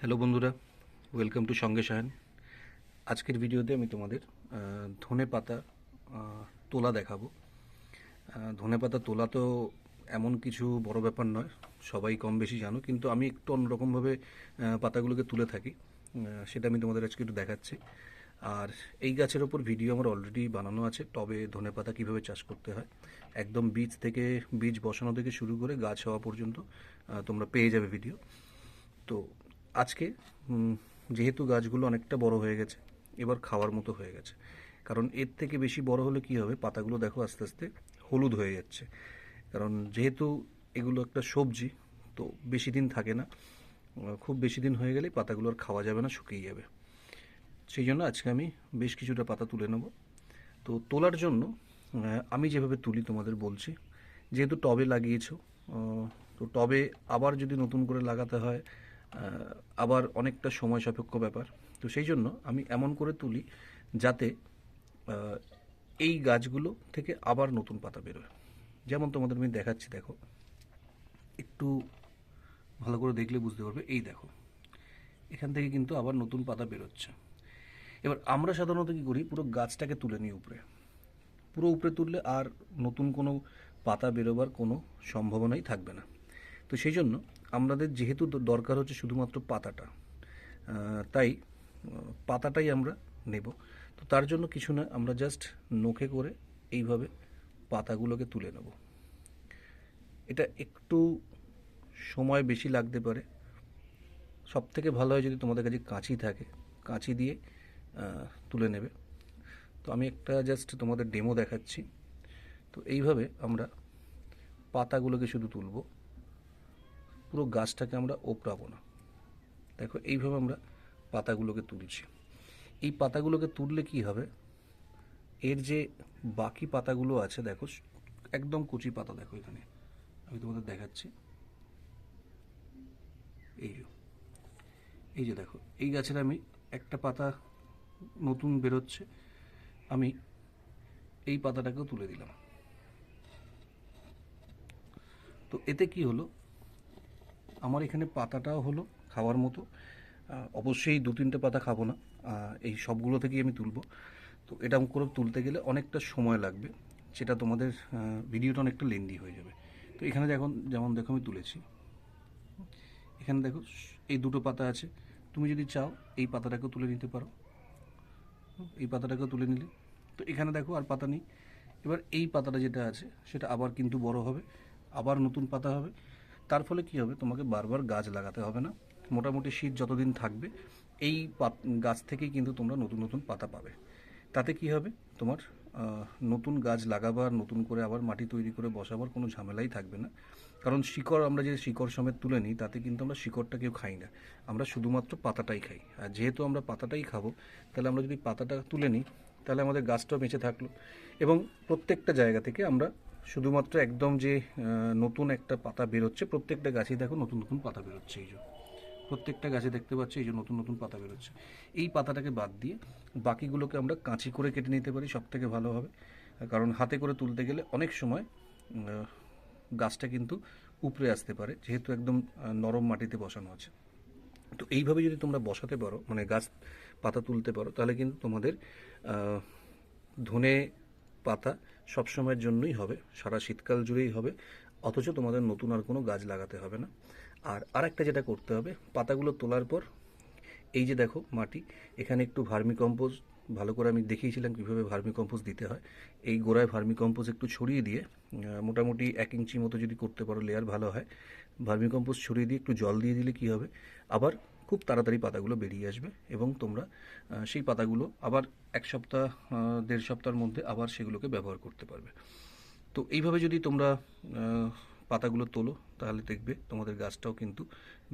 Hello বন্ধুরা welcome to সঙ্গে সায়ন আজকের ভিডিওতে আমি তোমাদের ধনে পাতা তোলা দেখাবো। ধনে পাতা তোলা তো এমন কিছু বড় ব্যাপার নয়, সবাই কম বেশি জানো, কিন্তু আমি একটু অন্যরকমভাবে পাতাগুলোকে তুলে থাকি। সেটা আমি তোমাদের আজকে একটু দেখাচ্ছি। আর এই গাছের ওপর ভিডিও আমার অলরেডি বানানো আছে টবে ধনে পাতা কীভাবে চাষ করতে হয়। একদম বীজ থেকে, বীজ বসানো থেকে শুরু করে গাছ হওয়া পর্যন্ত তোমরা পেয়ে যাবে ভিডিও তো আজকে যেহেতু গাছগুলো অনেকটা বড় হয়ে গেছে, এবার খাওয়ার মতো হয়ে গেছে। কারণ এর থেকে বেশি বড় হলে কি হবে? পাতাগুলো দেখো আস্তে আস্তে হলুদ হয়ে যাচ্ছে। কারণ যেহেতু এগুলো একটা সবজি, তো বেশি দিন থাকে না। খুব বেশি দিন হয়ে গেলে পাতাগুলো আর খাওয়া যাবে না, শুকিয়ে যাবে। সেই জন্য আজকে আমি বেশ কিছুটা পাতা তুলে নেব। তো তোলার জন্য আমি যেভাবে তুলি তোমাদের বলছি, যেহেতু টবে লাগিয়েছো তো টবে আবার যদি নতুন করে লাগাতে হয় আবার অনেকটা সময় সাপেক্ষ ব্যাপার। তো সেই জন্য আমি এমন করে তুলি যাতে এই গাছগুলো থেকে আবার নতুন পাতা বেরোয়। যেমন তোমাদের আমি দেখাচ্ছি, দেখো। একটু ভালো করে দেখলে বুঝতে পারবে। এই দেখো, এখান থেকে কিন্তু আবার নতুন পাতা বেরোচ্ছে। এবার আমরা সাধারণত কী করি, পুরো গাছটাকে তুলে নিই উপরে। পুরো উপরে তুললে আর নতুন কোনো পাতা বেরোবার কোনো সম্ভাবনাই থাকবে না। তো সেই জন্য আমাদের যেহেতু দরকার হচ্ছে শুধুমাত্র পাতাটা তাই পাতাটাই আমরা নেব। তো তার জন্য কিছু না, আমরা জাস্ট নখে করে এইভাবে পাতাগুলোকে তুলে নেব। এটা একটু সময় বেশি লাগতে পারে। সব থেকে ভালো হয় যদি তোমাদের কাছে কাঁচি থাকে, কাঁচি দিয়ে তুলে নেবে। তো আমি একটা জাস্ট তোমাদের ডেমো দেখাচ্ছি। তো এইভাবে আমরা পাতাগুলোকে শুধু তুলব। পুরো গাছটাকে আমরা ওপরাবো না। দেখো, এইভাবে আমরা পাতাগুলোকে তুলছি। এই পাতাগুলোকে তুললে কি হবে? এর যে বাকি পাতাগুলো আছে, দেখো, একদম কুচি পাতা, দেখো এখানে। আমি তোমাদের দেখাচ্ছি। এই যে এই যে দেখো, এই গাছের আমি একটা পাতা নতুন বেরোচ্ছে, আমি এই পাতাটাকেও তুলে দিলাম। তো এতে কি হলো? আমার এখানে পাতাটাও হলো খাওয়ার মতো। অবশ্যই দু তিনটে পাতা খাব না। এই সবগুলো থেকেই আমি তুলবো। তো এটা করে তুলতে গেলে অনেকটা সময় লাগবে। সেটা তোমাদের ভিডিওটা অনেকটা লেন্দি হয়ে যাবে। তো এখানে দেখো, যেমন দেখো আমি তুলেছি। এখানে দেখো, এই দুটো পাতা আছে। তুমি যদি চাও, এই পাতাটাকেও তুলে নিতে পারো। এই পাতাটাকেও তুলে নিলে। তো এখানে দেখো আর পাতা নেই। এবার এই পাতাটা যেটা আছে, সেটা আবার কিন্তু বড় হবে। আবার নতুন পাতা হবে। তার ফলে কি হবে? তোমাকে বারবার গাছ লাগাতে হবে না। মোটামুটি শীত যতদিন থাকবে, এই গাছ থেকেই কিন্তু তোমরা নতুন নতুন পাতা পাবে। তাতে কি হবে? তোমার নতুন গাছ লাগাবার নতুন করে আবার মাটি তৈরি করে বসাবার কোনো ঝামেলাই থাকবে না। কারণ শিকড়, আমরা যে শিকড় সমেত তুলে নিই, তাতে কিন্তু আমরা শিকড়টা কেউ খাই না। আমরা শুধুমাত্র পাতাটাই খাই। আর যেহেতু আমরা পাতাটাই খাব, তাহলে আমরা যদি পাতাটা তুলে নিই তাহলে আমাদের গাছটাও বেঁচে থাকল। এবং প্রত্যেকটা জায়গা থেকে আমরা শুধুমাত্র একদম যে নতুন একটা পাতা বেরোচ্ছে, প্রত্যেকটা গাছেই দেখো নতুন নতুন পাতা বেরোচ্ছে এই যে। প্রত্যেকটা গাছে দেখতে পাচ্ছি এই যে নতুন নতুন পাতা বেরোচ্ছে। এই পাতাটাকে বাদ দিয়ে বাকিগুলোকে আমরা কাঁচি করে কেটে নিতে পারি সব থেকে ভালো হবে। কারণ হাতে করে তুলতে গেলে অনেক সময় গাছটা কিন্তু উপরে আসতে পারে, যেহেতু একদম নরম মাটিতে বসানো আছে। তো এইভাবে যদি তোমরা বসাতে পারো মানে গাছ পাতা তুলতে পারো, তাহলে কিন্তু তোমাদের ধনে পাতা সবসময়ের জন্যই হবে, সারা শীতকাল জুড়েই হবে, অথচ তোমাদের নতুন আর কোনো গাছ লাগাতে হবে না। আর আরেকটা যেটা করতে হবে, পাতাগুলো তোলার পর, এই যে দেখো মাটি, এখানে একটু ভার্মি কম্পোস্ট ভালো করে আমি দেখিয়েছিলাম কীভাবে ভার্মি কম্পোস্ট দিতে হয়। এই গোড়ায় ভার্মি কম্পোস্ট একটু ছড়িয়ে দিয়ে মোটামুটি এক ইঞ্চি মতো যদি করতে পারো লেয়ার ভালো হয় ভার্মি কম্পোস্ট ছড়িয়ে দিয়ে একটু জল দিয়ে দিলে কী হবে? আবার খুব তাড়াতাড়ি পাতাগুলো বেরিয়ে আসবে এবং তোমরা সেই পাতাগুলো আবার এক সপ্তাহ দেড় সপ্তাহের মধ্যে আবার সেগুলোকে ব্যবহার করতে পারবে। তো এইভাবে যদি তোমরা পাতাগুলো তোলো, তাহলে দেখবে তোমাদের গাছটাও কিন্তু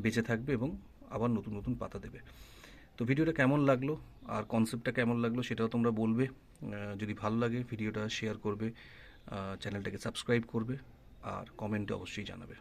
বেঁচে থাকবে এবং আবার নতুন নতুন পাতা দেবে। তো ভিডিওটা কেমন লাগল আর কনসেপ্টটা কেমন লাগল সেটাও তোমরা বলবে। যদি ভালো লাগে ভিডিওটা শেয়ার করবে চ্যানেলটাকে সাবস্ক্রাইব করবে আর কমেন্টে অবশ্যই জানাবে।